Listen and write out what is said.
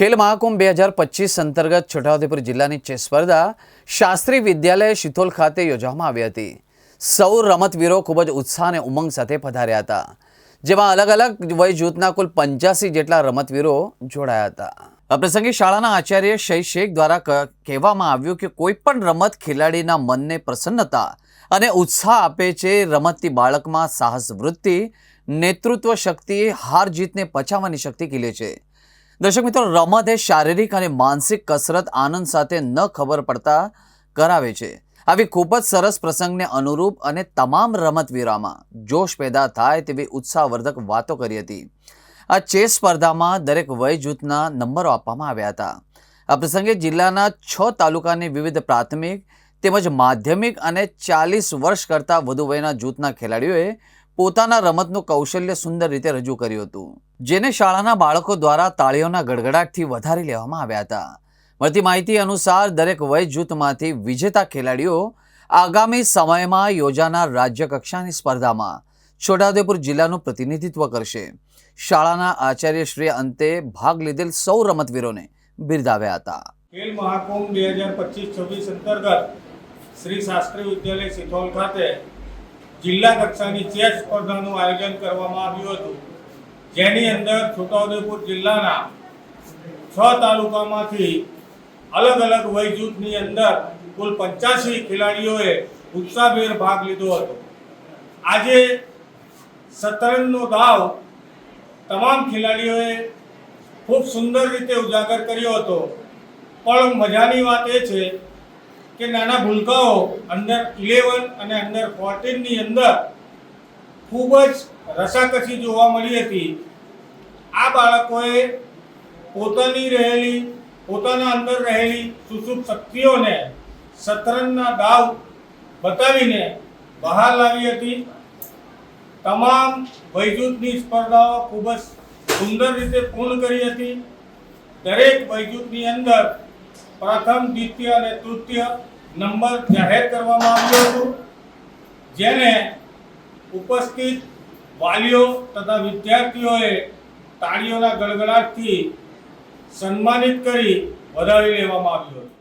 ખેલ મહાકુંભ બે હજાર પચીસ અંતર્ગત છોટાઉદેપુર જિલ્લાની ચેસ સ્પર્ધા શાસ્ત્રી વિદ્યાલય શિથોલ ખાતે યોજવામાં આવી હતી. સૌ રમતવીરો ખૂબ જ ઉત્સાહ અને ઉમંગ સાથે પધાર્યા હતા. જેમાં અલગ અલગ વય જૂથના કુલ પંચ્યાસી જેટલા રમતવીરો જોડાયા હતા. આ પ્રસંગે શાળાના આચાર્ય શૈ શેખ દ્વારા કહેવામાં આવ્યું કે કોઈ પણ રમત ખેલાડીના મનને પ્રસન્નતા અને ઉત્સાહ આપે છે રમતથી બાળકમાં સાહસ વૃત્તિ, નેતૃત્વ શક્તિ, હાર જીતને પચાવવાની શક્તિ ખીલે છે. દર્શક મિત્રો, રમત એ શારીરિક અને માનસિક કસરત આનંદ સાથે ન ખબર પડતા કરાવે છે. આવી ખૂબ જ સરસ પ્રસંગને અનુરૂપ અને તમામ રમતવીરામાં જોશ પેદા થાય તેવી ઉત્સાહવર્ધક વાતો કરી હતી. આ ચેસ સ્પર્ધામાં દરેક વય જૂથના નંબરો આપવામાં આવ્યા હતા. આ પ્રસંગે જિલ્લાના છ તાલુકાની વિવિધ પ્રાથમિક તેમજ માધ્યમિક અને ચાલીસ વર્ષ કરતાં વધુ વયના જૂથના ખેલાડીઓએ પોતાના રમતનું કૌશલ્ય સુંદર રીતે રજૂ કર્યું હતું, જેને શાળાના બાળકો દ્વારા તાળીઓના ગડગડાટથી વધારી લેવામાં આવ્યા હતા. મળતી માહિતી અનુસાર, દરેક વય જૂથમાંથી વિજેતા ખેલાડીઓ આગામી સમયમાં યોજાનાર રાજ્ય કક્ષાની સ્પર્ધામાં છોટાઉદેપુર જિલ્લાનું પ્રતિનિધિત્વ કરશે. શાળાના આચાર્યશ્રીએ અંતે ભાગ લીધેલ સૌ રમતવીરોને બિરદાવ્યા હતા. ખેલ મહાકુંભ બે હજાર પચીસ છવ્વીસ અંતર્ગત શ્રી શાસ્ત્રી વિદ્યાલય સિથોલ ખાતે જિલ્લા કક્ષાની ચેસ સ્પર્ધાનું આયોજન કરવામાં આવ્યું હતું. જેની અંદર છોટાઉદેપુર જિલ્લાના છ તાલુકામાંથી અલગ અલગ વય જૂથની અંદર કુલ પંચ્યાસી ખેલાડીઓએ ઉત્સાહભેર ભાગ લીધો હતો. આજે શતરંજનો દાવ તમામ ખેલાડીઓએ ખૂબ સુંદર રીતે ઉજાગર કર્યો હતો. પણ મજાની વાત એ છે કે નાના ભૂલકાઓ અંડર ઇલેવન અને અંડર ફોર્ટીનની અંદર ખૂબ જ રસાકસી જોવા મળી હતી. આ બાળકોએ પોતાની રહેલી, પોતાના અંદર રહેલી સુસુપ શક્તિઓને શતરંજના દાવ બતાવીને બહાર લાવી હતી. તમામ વયજૂથની સ્પર્ધાઓ ખૂબ જ સુંદર રીતે પૂર્ણ કરી હતી. દરેક વયજૂથની અંદર પ્રથમ, દ્વિતીય અને તૃતીય નંબર જાહેર કરવામાં આવ્યું હતું. જેને ઉપસ્થિત વાલીઓ તથા વિદ્યાર્થીઓએ તાળીઓના ગડગડાટથી સન્માનિત કરી વધાવી લેવામાં આવ્યું હતું.